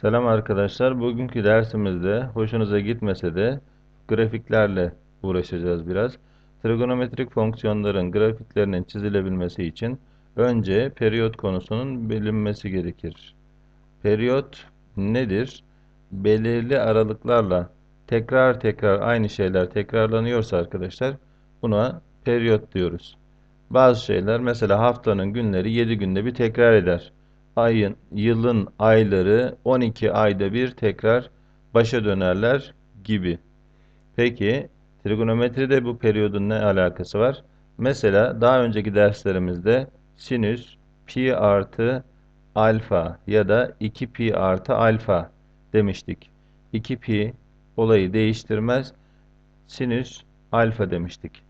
Selam arkadaşlar. Bugünkü dersimizde hoşunuza gitmese de grafiklerle uğraşacağız biraz. Trigonometrik fonksiyonların grafiklerinin çizilebilmesi için önce periyot konusunun bilinmesi gerekir. Periyot nedir? Belirli aralıklarla tekrar tekrar aynı şeyler tekrarlanıyorsa arkadaşlar buna periyot diyoruz. Bazı şeyler mesela haftanın günleri 7 günde bir tekrar eder ayın, yılın ayları 12 ayda bir tekrar başa dönerler gibi. Peki trigonometride bu periyodun ne alakası var? Mesela daha önceki derslerimizde sinüs pi artı alfa ya da 2 pi artı alfa demiştik. 2 pi olayı değiştirmez. Sinüs alfa demiştik.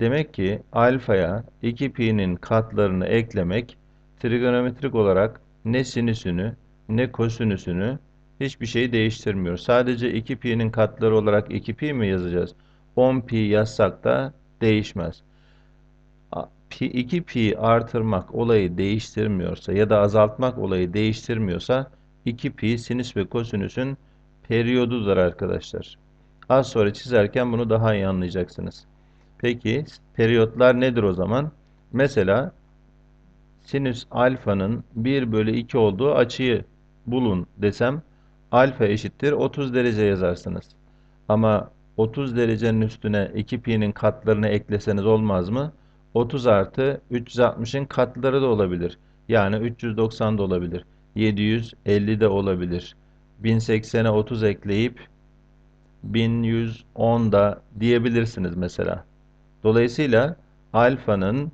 Demek ki alfaya 2 pi'nin katlarını eklemek trigonometrik olarak ne sinüsünü ne kosinüsünü hiçbir şey değiştirmiyor. Sadece 2pi'nin katları olarak 2pi mi yazacağız? 10pi yazsak da değişmez. 2pi artırmak olayı değiştirmiyorsa ya da azaltmak olayı değiştirmiyorsa 2pi sinüs ve kosinüsün periyodudur arkadaşlar. Az sonra çizerken bunu daha iyi anlayacaksınız. Peki periyotlar nedir o zaman? Mesela sinüs alfanın 1 bölü 2 olduğu açıyı bulun desem alfa eşittir 30 derece yazarsınız. Ama 30 derecenin üstüne 2pi'nin katlarını ekleseniz olmaz mı? 30 artı 360'ın katları da olabilir. Yani 390 da olabilir. 750 de olabilir. 1080'e 30 ekleyip 1110 da diyebilirsiniz mesela. Dolayısıyla alfanın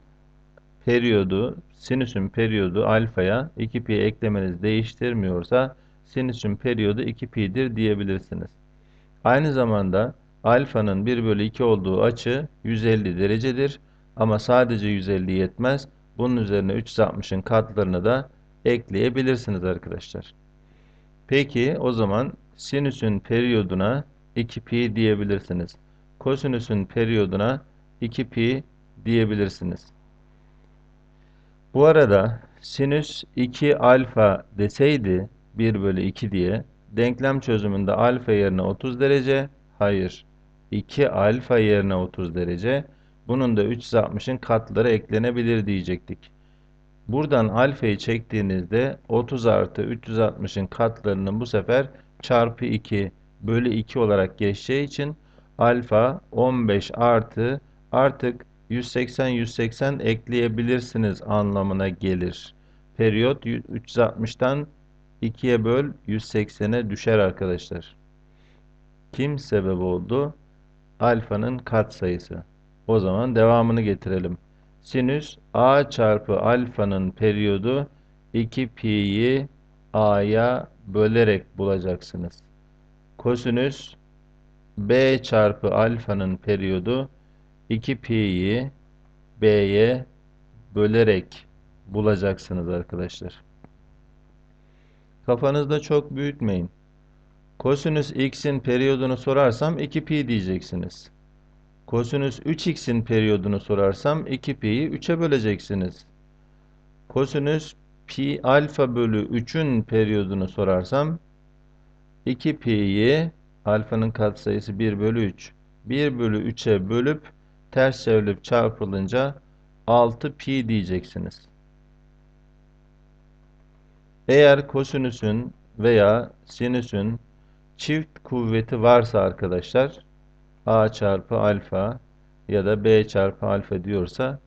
periyodu sinüsün periyodu alfaya 2pi eklemeniz değiştirmiyorsa sinüsün periyodu 2pi'dir diyebilirsiniz. Aynı zamanda alfanın 1 bölü 2 olduğu açı 150 derecedir. Ama sadece 150 yetmez. Bunun üzerine 360'ın katlarını da ekleyebilirsiniz arkadaşlar. Peki o zaman sinüsün periyoduna 2pi diyebilirsiniz. Kosinüsün periyoduna 2pi diyebilirsiniz. Bu arada sinüs 2 alfa deseydi 1 bölü 2 diye denklem çözümünde alfa yerine 30 derece hayır 2 alfa yerine 30 derece bunun da 360'ın katları eklenebilir diyecektik. Buradan alfayı çektiğinizde 30 artı 360'ın katlarının bu sefer çarpı 2 bölü 2 olarak geçeceği için alfa 15 artı artık 180 180 ekleyebilirsiniz anlamına gelir. Periyot 360'tan 2'ye böl 180'e düşer arkadaşlar. Kim sebep oldu? Alfanın katsayısı. O zaman devamını getirelim. Sinüs a çarpı alfanın periyodu 2pi'yi a'ya bölerek bulacaksınız. Kosinüs b çarpı alfanın periyodu 2pi'yi b'ye bölerek bulacaksınız arkadaşlar. Kafanızda çok büyütmeyin. Kosinüs x'in periyodunu sorarsam 2pi diyeceksiniz. Kosinüs 3x'in periyodunu sorarsam 2pi'yi 3'e böleceksiniz. Kosinüs pi alfa bölü 3'ün periyodunu sorarsam 2pi'yi alfanın katsayısı 1 bölü 3 1 bölü 3'e bölüp ters çevrilip çarpılınca 6 pi diyeceksiniz. Eğer kosinüsün veya sinüsün çift kuvveti varsa arkadaşlar a çarpı alfa ya da b çarpı alfa diyorsa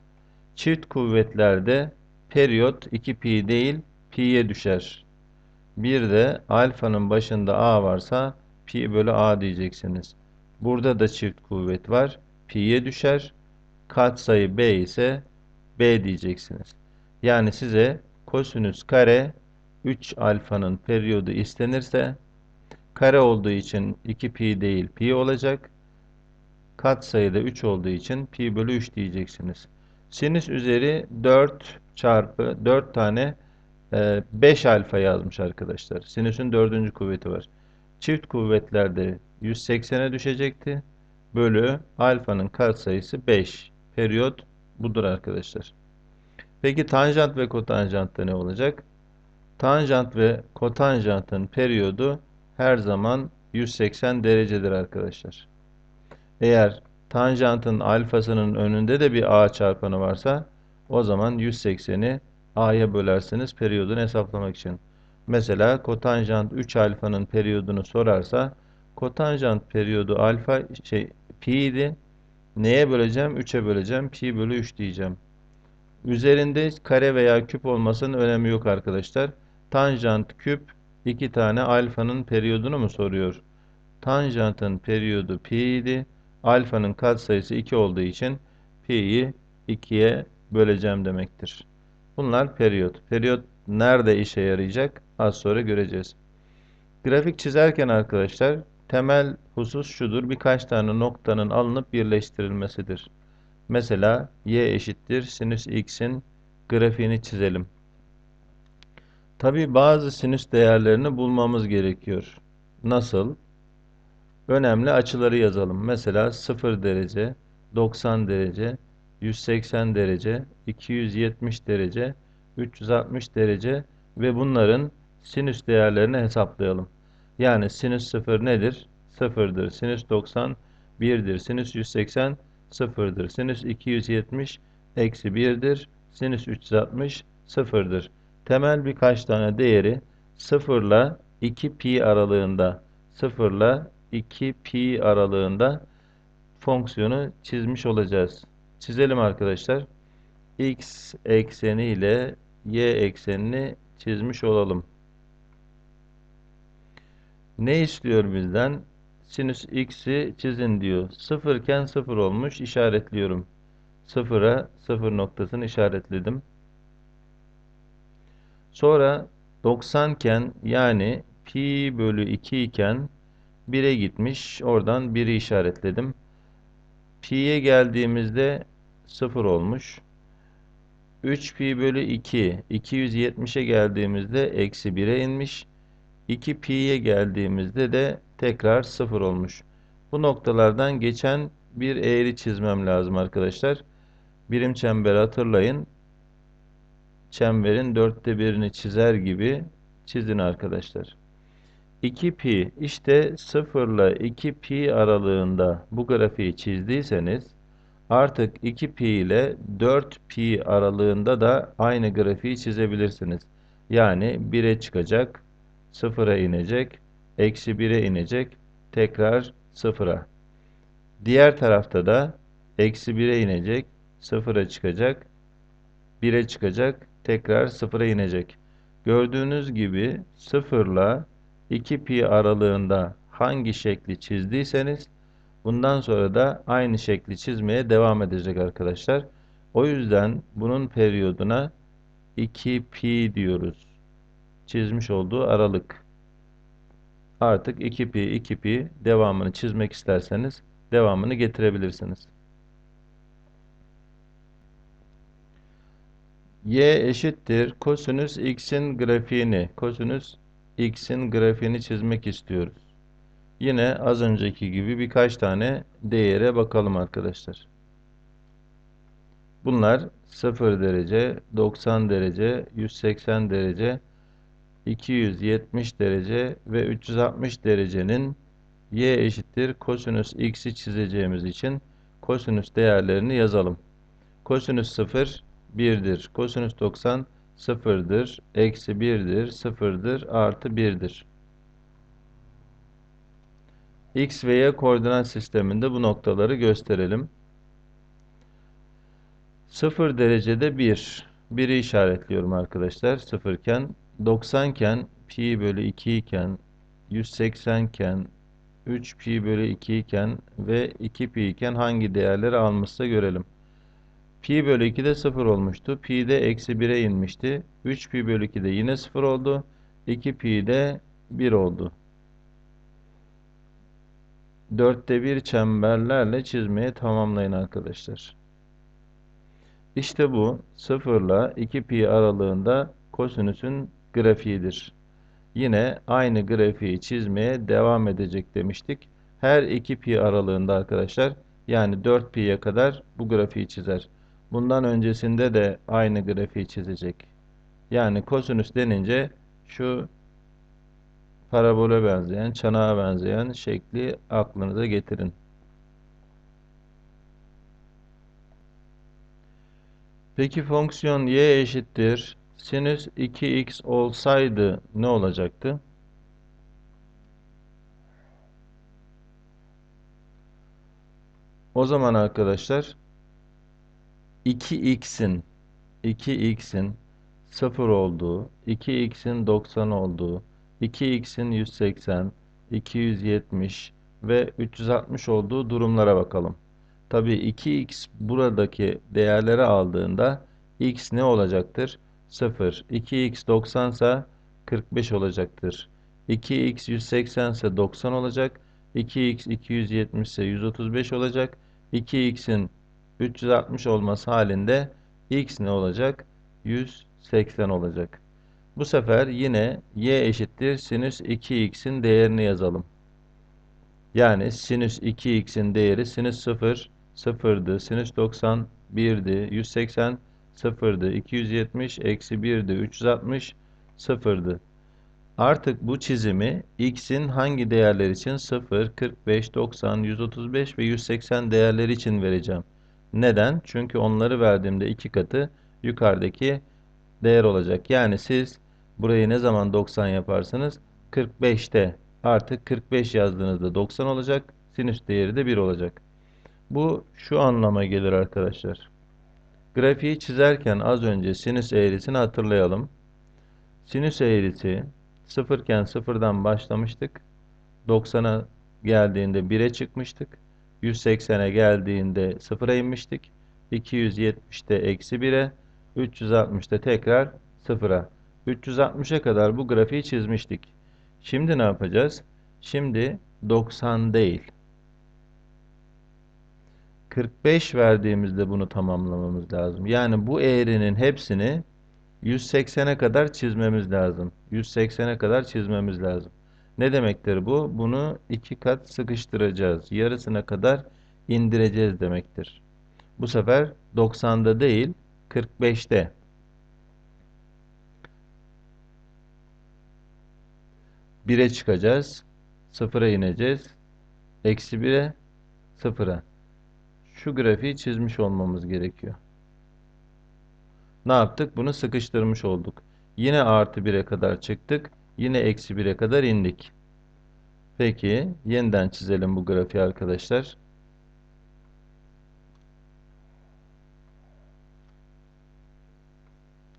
çift kuvvetlerde periyot 2 pi değil pi'ye düşer. Bir de alfanın başında a varsa pi bölü a diyeceksiniz. Burada da çift kuvvet var pi'ye düşer. Katsayı b ise b diyeceksiniz. Yani size kosinüs kare 3 alfanın periyodu istenirse kare olduğu için 2 pi değil pi olacak. Katsayıda 3 olduğu için pi bölü 3 diyeceksiniz. Sinüs üzeri 4 çarpı 4 tane 5 e, alfa yazmış arkadaşlar. Sinüsün dördüncü kuvveti var. Çift kuvvetlerde 180'e düşecekti bölü alfanın katsayısı 5. Periyot budur arkadaşlar. Peki tanjant ve kotanjantta ne olacak? Tanjant ve kotanjantın periyodu her zaman 180 derecedir arkadaşlar. Eğer tanjantın alfasının önünde de bir a çarpanı varsa o zaman 180'i a'ya bölersiniz periyodunu hesaplamak için. Mesela kotanjant 3 alfanın periyodunu sorarsa kotanjant periyodu alfa şey pi idi. Neye böleceğim? 3'e böleceğim. Pi bölü 3 diyeceğim. Üzerinde kare veya küp olmasının önemi yok arkadaşlar. Tanjant küp iki tane alfanın periyodunu mu soruyor? Tanjantın periyodu pi idi. Alfanın katsayısı 2 olduğu için pi'yi 2'ye böleceğim demektir. Bunlar periyot. Periyot nerede işe yarayacak? Az sonra göreceğiz. Grafik çizerken arkadaşlar temel husus şudur. Birkaç tane noktanın alınıp birleştirilmesidir. Mesela y eşittir sinüs x'in grafiğini çizelim. Tabi bazı sinüs değerlerini bulmamız gerekiyor. Nasıl? Önemli açıları yazalım. Mesela 0 derece, 90 derece, 180 derece, 270 derece, 360 derece ve bunların sinüs değerlerini hesaplayalım. Yani sinüs 0 nedir? 0'dır. Sinüs 90 1'dir. Sinüs 180 0'dır. Sinüs 270 eksi 1'dir. Sinüs 360 0'dır. Temel birkaç tane değeri 0 ile 2 pi aralığında 0 ile 2 pi aralığında fonksiyonu çizmiş olacağız. Çizelim arkadaşlar. x ekseni ile y eksenini çizmiş olalım. Ne istiyor bizden? Sinüs x'i çizin diyor. 0 iken 0 olmuş. işaretliyorum. 0'a 0 noktasını işaretledim. Sonra 90 iken yani pi bölü 2 iken 1'e gitmiş. Oradan 1'i işaretledim. Pi'ye geldiğimizde 0 olmuş. 3 pi bölü 2 270'e geldiğimizde eksi 1'e inmiş. 2 pi'ye geldiğimizde de tekrar 0 olmuş. Bu noktalardan geçen bir eğri çizmem lazım arkadaşlar. Birim çemberi hatırlayın. Çemberin dörtte birini çizer gibi çizin arkadaşlar. 2 pi işte 0 ile 2 pi aralığında bu grafiği çizdiyseniz artık 2 pi ile 4 pi aralığında da aynı grafiği çizebilirsiniz. Yani 1'e çıkacak, 0'a inecek, eksi 1'e inecek, tekrar 0'a. Diğer tarafta da eksi 1'e inecek, 0'a çıkacak, 1'e çıkacak, tekrar 0'a inecek. Gördüğünüz gibi 0 ile 2 pi aralığında hangi şekli çizdiyseniz bundan sonra da aynı şekli çizmeye devam edecek arkadaşlar. O yüzden bunun periyoduna 2 pi diyoruz. Çizmiş olduğu aralık. Artık 2 pi 2 pi devamını çizmek isterseniz devamını getirebilirsiniz. y eşittir kosinüs x'in grafiğini kosinüs x'in grafiğini çizmek istiyoruz. Yine az önceki gibi birkaç tane değere bakalım arkadaşlar. Bunlar 0 derece, 90 derece, 180 derece, 270 derece ve 360 derecenin y eşittir kosinüs x'i çizeceğimiz için kosinüs değerlerini yazalım. Kosinüs 0 1'dir. Kosinüs 90 0'dır. Eksi 1'dir. 0'dır. Artı 1'dir. X ve Y koordinat sisteminde bu noktaları gösterelim. 0 derecede 1. 1'i işaretliyorum arkadaşlar. 0 iken 90 iken pi bölü 2 iken 180 iken 3 pi bölü 2 iken ve 2 pi iken hangi değerleri almışsa görelim. Pi bölü 2 de 0 olmuştu. Pi de eksi 1'e inmişti. 3 pi bölü 2 de yine 0 oldu. 2 pi de 1 oldu. 4'te 1 çemberlerle çizmeye tamamlayın arkadaşlar. İşte bu 0 ile 2 pi aralığında kosinüsün grafiğidir. Yine aynı grafiği çizmeye devam edecek demiştik. Her 2 pi aralığında arkadaşlar yani 4 pi'ye kadar bu grafiği çizer. Bundan öncesinde de aynı grafiği çizecek. Yani kosinüs denince şu parabole benzeyen, çanağa benzeyen şekli aklınıza getirin. Peki fonksiyon y eşittir sinüs 2x olsaydı ne olacaktı? O zaman arkadaşlar 2x'in 2x'in 0 olduğu, 2x'in 90 olduğu, 2x'in 180, 270 ve 360 olduğu durumlara bakalım. Tabi 2x buradaki değerleri aldığında x ne olacaktır? 0. 2x 90 ise 45 olacaktır. 2x 180 ise 90 olacak. 2x 270 ise 135 olacak. 2x'in 360 olması halinde x ne olacak? 180 olacak. Bu sefer yine y eşittir sinüs 2x'in değerini yazalım. Yani sinüs 2x'in değeri sinüs 0 0'dı, sinüs 90 1'di, 180 0'dı, 270 eksi 1'di, 360 0'dı. Artık bu çizimi x'in hangi değerler için 0, 45, 90, 135 ve 180 değerleri için vereceğim. Neden? Çünkü onları verdiğimde iki katı yukarıdaki değer olacak. Yani siz burayı ne zaman 90 yaparsınız? 45'te artık 45 yazdığınızda 90 olacak. Sinüs değeri de 1 olacak. Bu şu anlama gelir arkadaşlar. Grafiği çizerken az önce sinüs eğrisini hatırlayalım. Sinüs eğrisi 0 iken 0'dan başlamıştık. 90'a geldiğinde 1'e çıkmıştık. 180'e geldiğinde 0'a inmiştik. 270'te eksi 1'e, 360'da tekrar 0'a. 360'a kadar bu grafiği çizmiştik. Şimdi ne yapacağız? Şimdi 90 değil. 45 verdiğimizde bunu tamamlamamız lazım. Yani bu eğrinin hepsini 180'e kadar çizmemiz lazım. 180'e kadar çizmemiz lazım. Ne demektir bu? Bunu iki kat sıkıştıracağız. Yarısına kadar indireceğiz demektir. Bu sefer 90'da değil 45'te. Bire çıkacağız. Sıfıra ineceğiz. Eksi 1'e sıfıra. Şu grafiği çizmiş olmamız gerekiyor. Ne yaptık? Bunu sıkıştırmış olduk. Yine artı 1'e kadar çıktık. Yine eksi 1'e kadar indik. Peki yeniden çizelim bu grafiği arkadaşlar.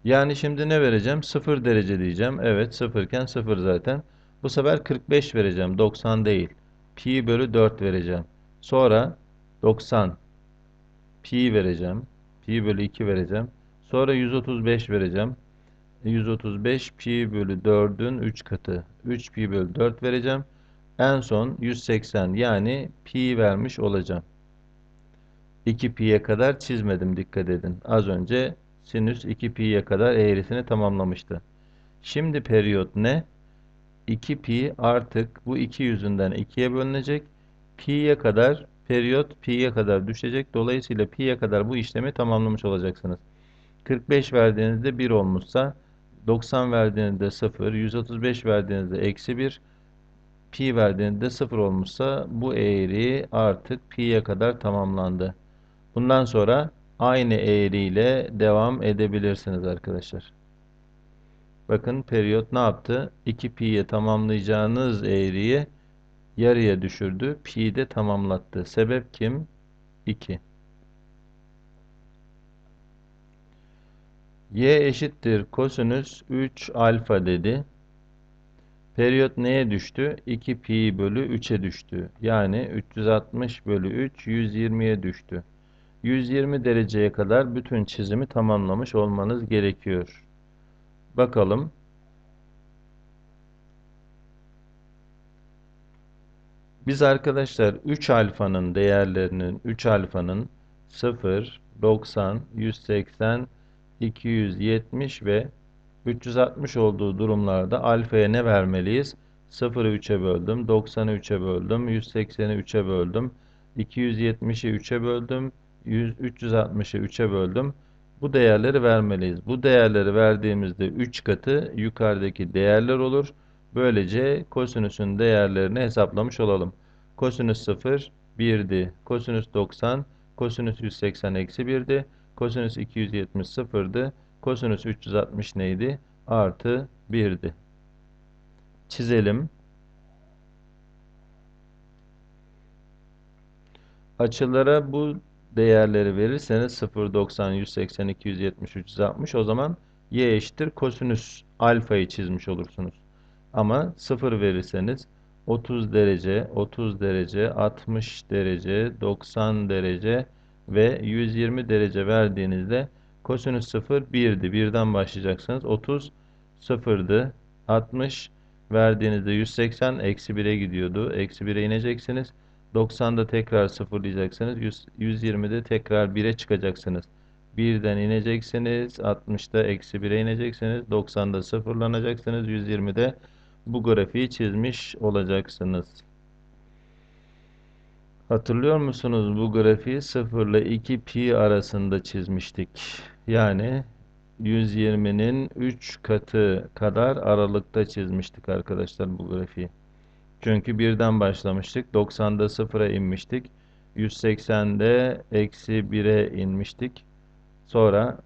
Yani şimdi ne vereceğim? 0 derece diyeceğim. Evet 0 iken 0 zaten. Bu sefer 45 vereceğim. 90 değil. Pi bölü 4 vereceğim. Sonra 90 pi vereceğim. Pi bölü 2 vereceğim. Sonra 135 vereceğim. 135 pi bölü 4'ün 3 katı. 3 pi bölü 4 vereceğim. En son 180 yani pi vermiş olacağım. 2 pi'ye kadar çizmedim dikkat edin. Az önce sinüs 2 pi'ye kadar eğrisini tamamlamıştı. Şimdi periyot ne? 2 pi artık bu 2 yüzünden 2'ye bölünecek. Pi'ye kadar periyot pi'ye kadar düşecek. Dolayısıyla pi'ye kadar bu işlemi tamamlamış olacaksınız. 45 verdiğinizde 1 olmuşsa 90 verdiğinizde 0, 135 verdiğinizde eksi 1, pi verdiğinizde 0 olmuşsa bu eğri artık pi'ye kadar tamamlandı. Bundan sonra aynı eğriyle devam edebilirsiniz arkadaşlar. Bakın periyot ne yaptı? 2 pi'ye tamamlayacağınız eğriyi yarıya düşürdü. Pi de tamamlattı. Sebep kim? 2. y eşittir kosinüs 3 alfa dedi. Periyot neye düştü? 2 pi bölü 3'e düştü. Yani 360 bölü 3 120'ye düştü. 120 dereceye kadar bütün çizimi tamamlamış olmanız gerekiyor. Bakalım. Biz arkadaşlar 3 alfanın değerlerinin 3 alfanın 0, 90, 180, 270 ve 360 olduğu durumlarda alfaya ne vermeliyiz? 0'ı 3'e böldüm, 90'ı 3'e böldüm, 180'i 3'e böldüm, 270'i 3'e böldüm, 360'ı 3'e böldüm. Bu değerleri vermeliyiz. Bu değerleri verdiğimizde 3 katı yukarıdaki değerler olur. Böylece kosinüsün değerlerini hesaplamış olalım. Kosinüs 0 1'di. Kosinüs 90 kosinüs 180 eksi 1'di. Kosinüs 270 sıfırdı. Kosinüs 360 neydi? Artı 1'di. Çizelim. Açılara bu değerleri verirseniz 0, 90, 180, 270, 360 o zaman y eşittir kosinüs alfayı çizmiş olursunuz. Ama 0 verirseniz 30 derece, 30 derece, 60 derece, 90 derece ve 120 derece verdiğinizde kosinüs 0 1'di. 1'den başlayacaksınız. 30 0'dı. 60 verdiğinizde 180 eksi 1'e gidiyordu. Eksi 1'e ineceksiniz. 90'da tekrar sıfırlayacaksınız. 120'de tekrar 1'e çıkacaksınız. 1'den ineceksiniz. 60'da eksi 1'e ineceksiniz. 90'da sıfırlanacaksınız. 120'de bu grafiği çizmiş olacaksınız. Hatırlıyor musunuz bu grafiği 0 ile 2 pi arasında çizmiştik. Yani 120'nin 3 katı kadar aralıkta çizmiştik arkadaşlar bu grafiği. Çünkü birden başlamıştık. 90'da 0'a inmiştik. 180'de eksi 1'e inmiştik. Sonra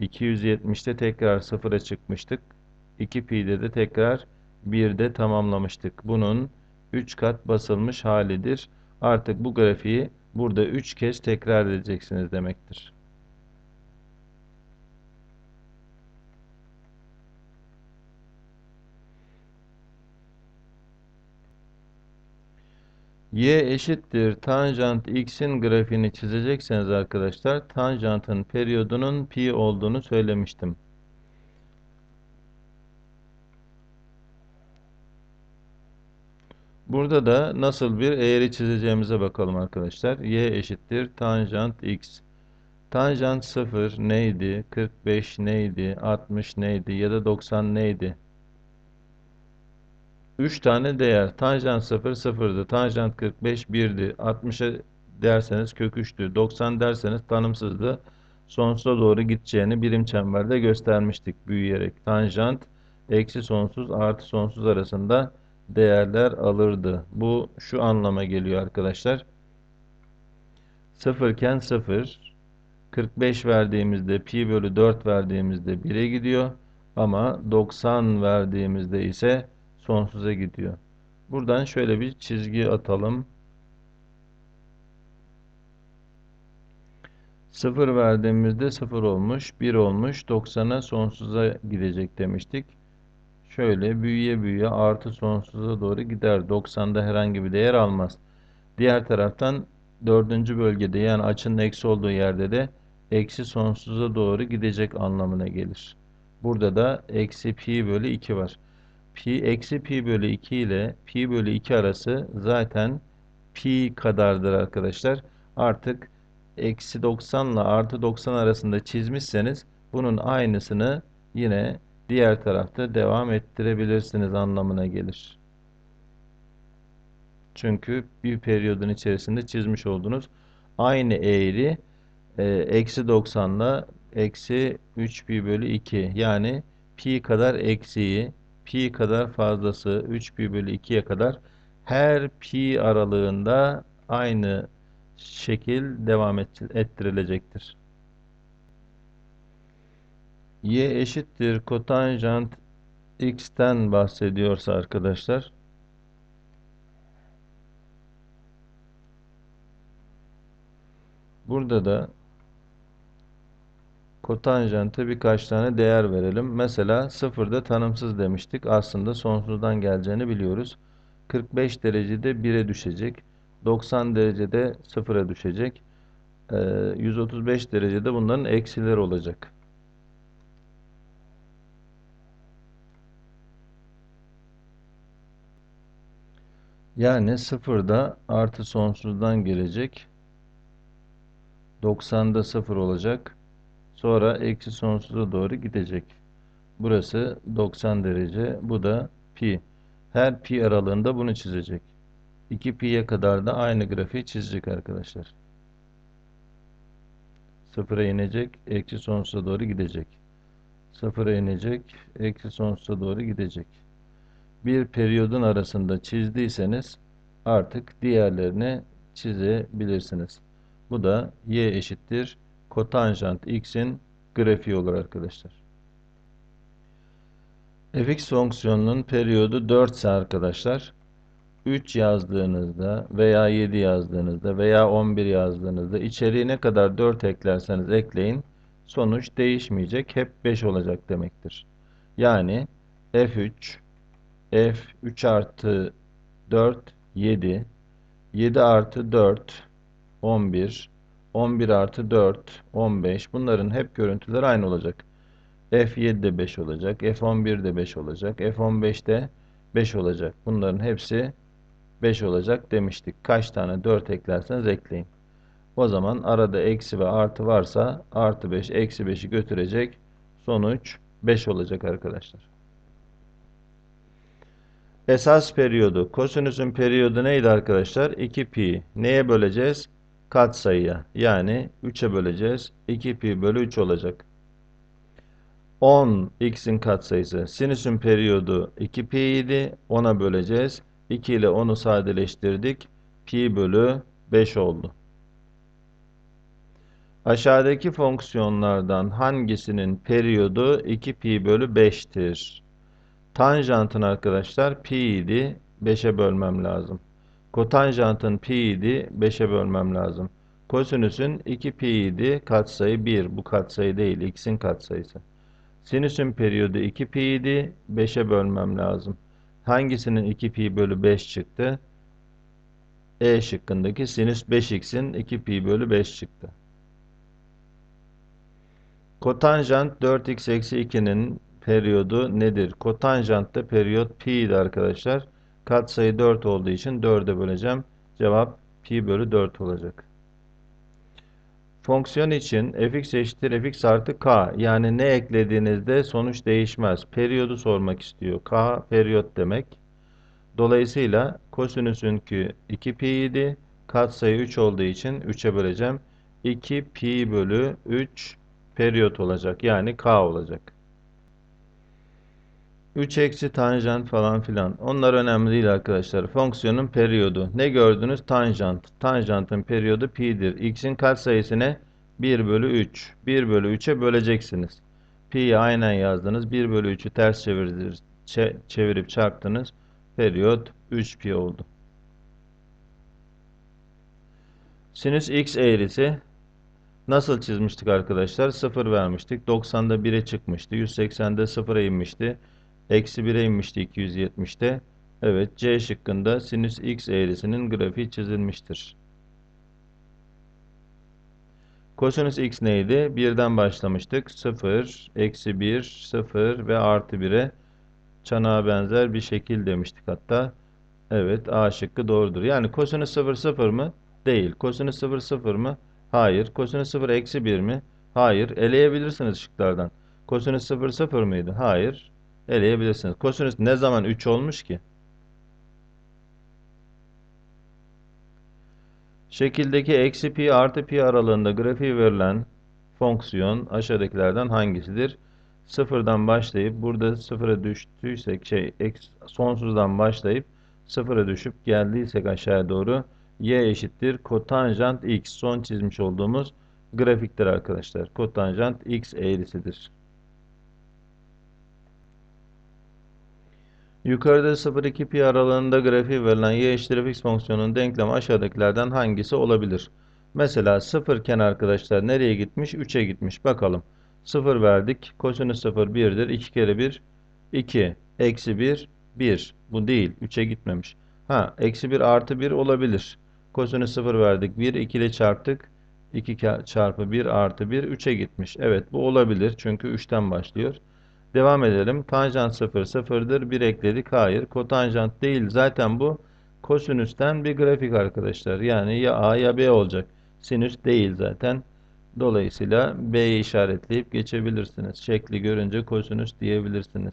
270'te tekrar 0'a çıkmıştık. 2 pi'de de tekrar 1'de tamamlamıştık. Bunun 3 kat basılmış halidir. Artık bu grafiği burada 3 kez tekrar edeceksiniz demektir. y eşittir tanjant x'in grafiğini çizecekseniz arkadaşlar tanjantın periyodunun pi olduğunu söylemiştim. Burada da nasıl bir eğri çizeceğimize bakalım arkadaşlar. y eşittir tanjant x. Tanjant 0 neydi? 45 neydi? 60 neydi? Ya da 90 neydi? 3 tane değer. Tanjant 0 0'dı. Tanjant 45 1'di. 60'a derseniz kök 3'tü. 90 derseniz tanımsızdı. Sonsuza doğru gideceğini birim çemberde göstermiştik büyüyerek. Tanjant eksi sonsuz artı sonsuz arasında değerler alırdı. Bu şu anlama geliyor arkadaşlar. 0 iken 0 45 verdiğimizde pi bölü 4 verdiğimizde 1'e gidiyor. Ama 90 verdiğimizde ise sonsuza gidiyor. Buradan şöyle bir çizgi atalım. 0 verdiğimizde 0 olmuş, 1 olmuş, 90'a sonsuza gidecek demiştik. Şöyle büyüye büyüye artı sonsuza doğru gider. 90'da herhangi bir değer almaz. Diğer taraftan dördüncü bölgede yani açının eksi olduğu yerde de eksi sonsuza doğru gidecek anlamına gelir. Burada da eksi pi bölü 2 var pi eksi pi bölü 2 ile pi bölü 2 arası zaten pi kadardır arkadaşlar. Artık eksi 90 ile artı 90 arasında çizmişseniz bunun aynısını yine diğer tarafta devam ettirebilirsiniz anlamına gelir. Çünkü bir periyodun içerisinde çizmiş oldunuz. Aynı eğri e, eksi 90 ile eksi 3 pi bölü 2 yani pi kadar eksiği pi kadar fazlası 3 pi bölü 2'ye kadar her pi aralığında aynı şekil devam ettirilecektir. Y eşittir kotanjant x'ten bahsediyorsa arkadaşlar burada da kotanjante birkaç tane değer verelim. Mesela sıfırda tanımsız demiştik. Aslında sonsuzdan geleceğini biliyoruz. 45 derecede 1'e düşecek. 90 derecede 0'a düşecek. 135 ee, derecede bunların eksiler olacak. Yani sıfırda artı sonsuzdan gelecek. 90'da 0 olacak. Sonra eksi sonsuza doğru gidecek. Burası 90 derece. Bu da pi. Her pi aralığında bunu çizecek. 2 pi'ye kadar da aynı grafiği çizecek arkadaşlar. Sıfıra inecek. Eksi sonsuza doğru gidecek. Sıfıra inecek. Eksi sonsuza doğru gidecek. Bir periyodun arasında çizdiyseniz artık diğerlerini çizebilirsiniz. Bu da y eşittir kotanjant x'in grafiği olur arkadaşlar. fx fonksiyonunun periyodu 4 ise arkadaşlar 3 yazdığınızda veya 7 yazdığınızda veya 11 yazdığınızda içeriği ne kadar 4 eklerseniz ekleyin sonuç değişmeyecek. Hep 5 olacak demektir. Yani f3 f 3 artı 4 7 7 artı 4 11 11 artı 4 15 bunların hep görüntüleri aynı olacak. F7 de 5 olacak. F11 de 5 olacak. F15 de 5 olacak. Bunların hepsi 5 olacak demiştik. Kaç tane 4 eklerseniz ekleyin. O zaman arada eksi ve artı varsa artı 5 eksi 5'i götürecek. Sonuç 5 olacak arkadaşlar. Esas periyodu. Kosinüsün periyodu neydi arkadaşlar? 2 pi. Neye böleceğiz? Katsayıya. Yani 3'e böleceğiz. 2 pi bölü 3 olacak. 10 x'in katsayısı. Sinüsün periyodu 2 pi idi. 10'a böleceğiz. 2 ile 10'u sadeleştirdik. Pi bölü 5 oldu. Aşağıdaki fonksiyonlardan hangisinin periyodu 2 pi bölü 5'tir? Tanjantın arkadaşlar pi idi. 5'e bölmem lazım. Kotanjantın pi idi. 5'e bölmem lazım. Kosinüsün 2 pi idi. Katsayı 1. Bu katsayı değil. X'in katsayısı. Sinüsün periyodu 2 pi idi. 5'e bölmem lazım. Hangisinin 2 pi bölü 5 çıktı? E şıkkındaki sinüs 5x'in 2 pi bölü 5 çıktı. Kotanjant 4x eksi 2'nin periyodu nedir? Kotanjantta periyot pi'ydi arkadaşlar. Katsayı 4 olduğu için 4'e böleceğim. Cevap pi bölü 4 olacak. Fonksiyon için fx eşittir fx artı k. Yani ne eklediğinizde sonuç değişmez. Periyodu sormak istiyor. k periyot demek. Dolayısıyla kosinüsünkü 2 pi idi. Katsayı 3 olduğu için 3'e böleceğim. 2 pi bölü 3 periyot olacak. Yani k olacak. 3 eksi tanjant falan filan. Onlar önemli değil arkadaşlar. Fonksiyonun periyodu. Ne gördünüz? Tanjant. Tanjantın periyodu pi'dir. X'in katsayısı ne? 1 bölü 3. 1 bölü 3'e böleceksiniz. Pi'yi aynen yazdınız. 1 bölü 3'ü ters çevirdiniz, çevirip çarptınız. Periyot 3 pi oldu. Sinüs x eğrisi nasıl çizmiştik arkadaşlar? 0 vermiştik. 90'da 1'e çıkmıştı. 180'de 0'a inmişti. Eksi 1'e inmişti 270'te. Evet C şıkkında sinüs x eğrisinin grafiği çizilmiştir. Kosinüs x neydi? 1'den başlamıştık. 0, eksi 1, 0 ve artı 1'e çanağa benzer bir şekil demiştik hatta. Evet A şıkkı doğrudur. Yani kosinüs 0 0 mı? Değil. Kosinüs 0 0 mı? Hayır. Kosinüs 0 eksi 1 mi? Hayır. Eleyebilirsiniz şıklardan. Kosinüs 0 0 mıydı? Hayır eleyebilirsiniz. Kosinüs ne zaman 3 olmuş ki? Şekildeki eksi pi artı pi aralığında grafiği verilen fonksiyon aşağıdakilerden hangisidir? Sıfırdan başlayıp burada sıfıra düştüysek şey sonsuzdan başlayıp sıfıra düşüp geldiysek aşağıya doğru y eşittir kotanjant x son çizmiş olduğumuz grafiktir arkadaşlar. Kotanjant x eğrisidir. Yukarıda 0-2 pi aralığında grafiği verilen y eşittir fx fonksiyonunun denklemi aşağıdakilerden hangisi olabilir? Mesela 0 iken arkadaşlar nereye gitmiş? 3'e gitmiş. Bakalım. 0 verdik. Kosinüs 0 1'dir. 2 kere 1 2. Eksi 1 1. Bu değil. 3'e gitmemiş. Ha, eksi 1 artı 1 olabilir. Kosinüs 0 verdik. 1 2 ile çarptık. 2 çarpı 1 artı 1 3'e gitmiş. Evet bu olabilir. Çünkü 3'ten başlıyor. Devam edelim. Tanjant 0 sıfırdır. 1 ekledik. Hayır. Kotanjant değil. Zaten bu kosinüsten bir grafik arkadaşlar. Yani ya A ya B olacak. Sinüs değil zaten. Dolayısıyla B'yi işaretleyip geçebilirsiniz. Şekli görünce kosinüs diyebilirsiniz.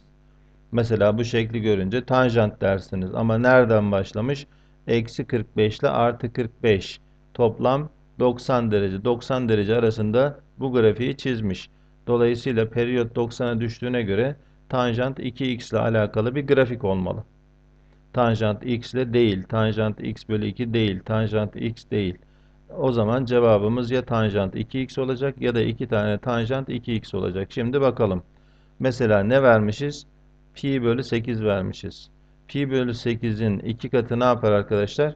Mesela bu şekli görünce tanjant dersiniz. Ama nereden başlamış? Eksi 45 ile artı 45. Toplam 90 derece. 90 derece arasında bu grafiği çizmiş. Dolayısıyla periyot 90'a düştüğüne göre tanjant 2x ile alakalı bir grafik olmalı. Tanjant x ile değil, tanjant x bölü 2 değil, tanjant x değil. O zaman cevabımız ya tanjant 2x olacak ya da 2 tane tanjant 2x olacak. Şimdi bakalım. Mesela ne vermişiz? Pi bölü 8 vermişiz. Pi bölü 8'in 2 katı ne yapar arkadaşlar?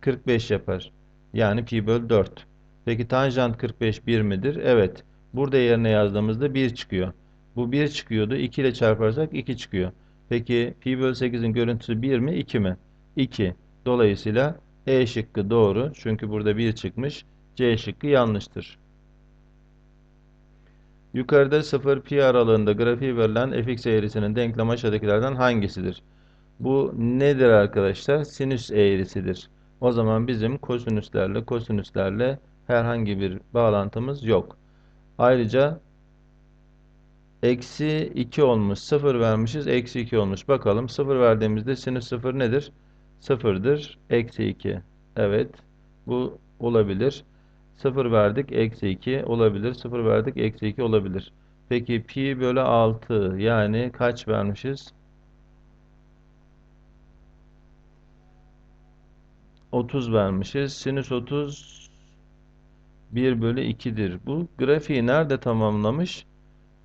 45 yapar. Yani pi bölü 4. Peki tanjant 45 1 midir? Evet. Burada yerine yazdığımızda 1 çıkıyor. Bu 1 çıkıyordu. 2 ile çarparsak 2 çıkıyor. Peki pi bölü 8'in görüntüsü 1 mi 2 mi? 2. Dolayısıyla E şıkkı doğru. Çünkü burada 1 çıkmış. C şıkkı yanlıştır. Yukarıda 0 pi aralığında grafiği verilen fx eğrisinin denklemi aşağıdakilerden hangisidir? Bu nedir arkadaşlar? Sinüs eğrisidir. O zaman bizim kosinüslerle kosinüslerle herhangi bir bağlantımız yok. Ayrıca eksi 2 olmuş. 0 vermişiz. Eksi 2 olmuş. Bakalım 0 verdiğimizde sinüs 0 nedir? 0'dır. Eksi 2. Evet. Bu olabilir. 0 verdik. Eksi 2 olabilir. 0 verdik. Eksi 2 olabilir. Peki pi bölü 6 yani kaç vermişiz? 30 vermişiz. Sinüs 30 1 bölü 2'dir. Bu grafiği nerede tamamlamış?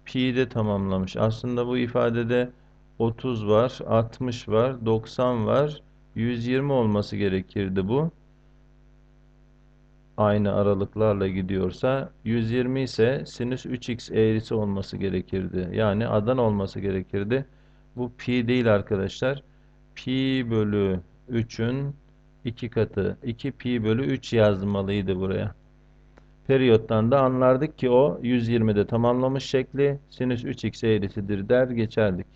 Pi'de tamamlamış. Aslında bu ifadede 30 var, 60 var, 90 var, 120 olması gerekirdi bu. Aynı aralıklarla gidiyorsa 120 ise sinüs 3x eğrisi olması gerekirdi. Yani adan olması gerekirdi. Bu pi değil arkadaşlar. Pi bölü 3'ün 2 katı. 2 pi bölü 3 yazmalıydı buraya. Periyottan da anlardık ki o 120'de tamamlamış şekli sinüs 3x eğrisidir der geçerdik.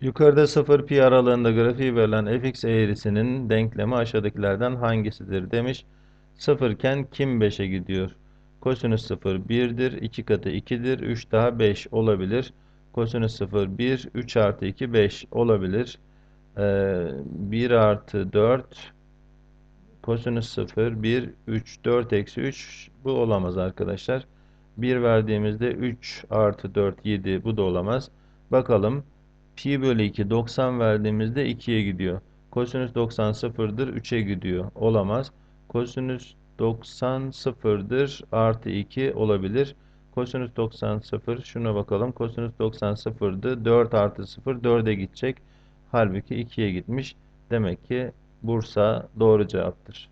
Yukarıda 0 pi aralığında grafiği verilen fx eğrisinin denklemi aşağıdakilerden hangisidir demiş. 0 iken kim 5'e gidiyor? Kosinüs 0 1'dir. 2 katı 2'dir. 3 daha 5 olabilir. Kosinüs 0 1. 3 artı 2 5 olabilir. Ee, 1 artı 4 kosinüs 0 1 3 4 eksi 3 bu olamaz arkadaşlar. 1 verdiğimizde 3 artı 4 7 bu da olamaz. Bakalım pi bölü 2 90 verdiğimizde 2'ye gidiyor. Kosinüs 90 sıfırdır 3'e gidiyor. Olamaz. Kosinüs 90 sıfırdır artı 2 olabilir. Kosinüs 90 sıfır şuna bakalım. Kosinüs 90 sıfırdı. 4 artı 0 4'e gidecek. Halbuki 2'ye gitmiş. Demek ki Bursa doğru cevaptır.